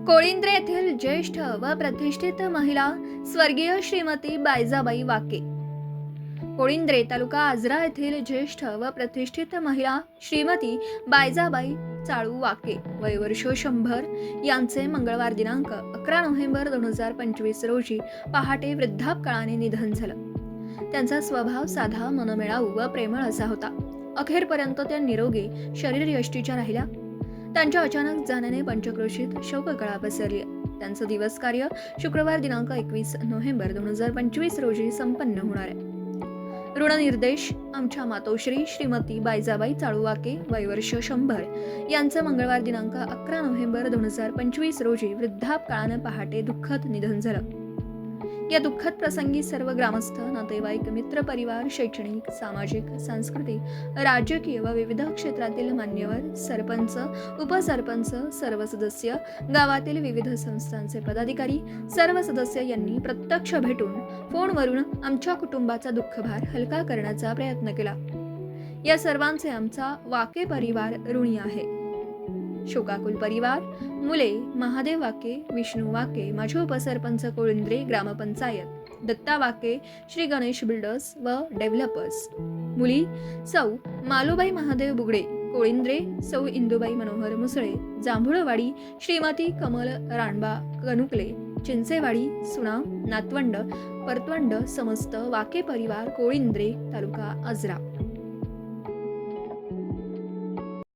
कोळिंद्रे येथील ज्येष्ठ व प्रतिष्ठित महिला स्वर्गीय श्रीमती बायजाबाई वाके. कोळिंद्रे तालुका आजरा येथील ज्येष्ठ व प्रतिष्ठित महिला श्रीमती बायजाबाई चाळू वाके. वय वर्ष शंभर. यांचे मंगळवार दिनांक अकरा नोव्हेंबर दोन हजार पंचवीस रोजी पहाटे वृद्धापकाळाने निधन झालं. त्यांचा स्वभाव साधा मनमिळाऊ व प्रेमळ असा होता. अखेरपर्यंत त्या निरोगी शरीर यष्टीच्या राहिल्या. त्यांच्या अचानक जाण्याने पंचक्रोशीत शोककळा पसरली. त्यांचं दिवस कार्य शुक्रवार दिनांक एकवीस नोव्हेंबर दोन हजार पंचवीस रोजी संपन्न होणार आहे. ऋणनिर्देश आमच्या मातोश्री श्रीमती बायजाबाई चाळुवाके वयवर्ष शंभर यांचं मंगळवार दिनांक अकरा नोव्हेंबर दोन हजार पंचवीस रोजी वृद्धापकाळानं पहाटे दुःखद निधन झालं. या दुःखद प्रसंगी सर्व ग्रामस्थ नातेवाईक मित्र परिवार शैक्षणिक सामाजिक सांस्कृतिक राजकीय व विविध क्षेत्रातील मान्यवर सरपंच उपसरपंच सर्व सदस्य गावातील विविध संस्थांचे पदाधिकारी सर्व सदस्य यांनी प्रत्यक्ष भेटून फोनवरून आमच्या कुटुंबाचा दुःखभार हलका करण्याचा प्रयत्न केला. या सर्वांचे आमचा वाके परिवार ऋणी आहे. शोकाकुल परिवार मुले महादेव वाके विष्णू वाके माझे उपसरपंच कोळिंद्रे ग्रामपंचायत दत्ता वाके श्री गणेश बिल्डर्स व डेव्हलपर्स मुली सौ मालोबाई महादेव बुगडे कोळिंद्रे सौ इंदुबाई मनोहर मुसळे जांभुळवाडी श्रीमती कमल राणबा कनुकले चिंचेवाडी सुना नातवंड परतवंड समस्त वाके परिवार कोळिंद्रे तालुका आजरा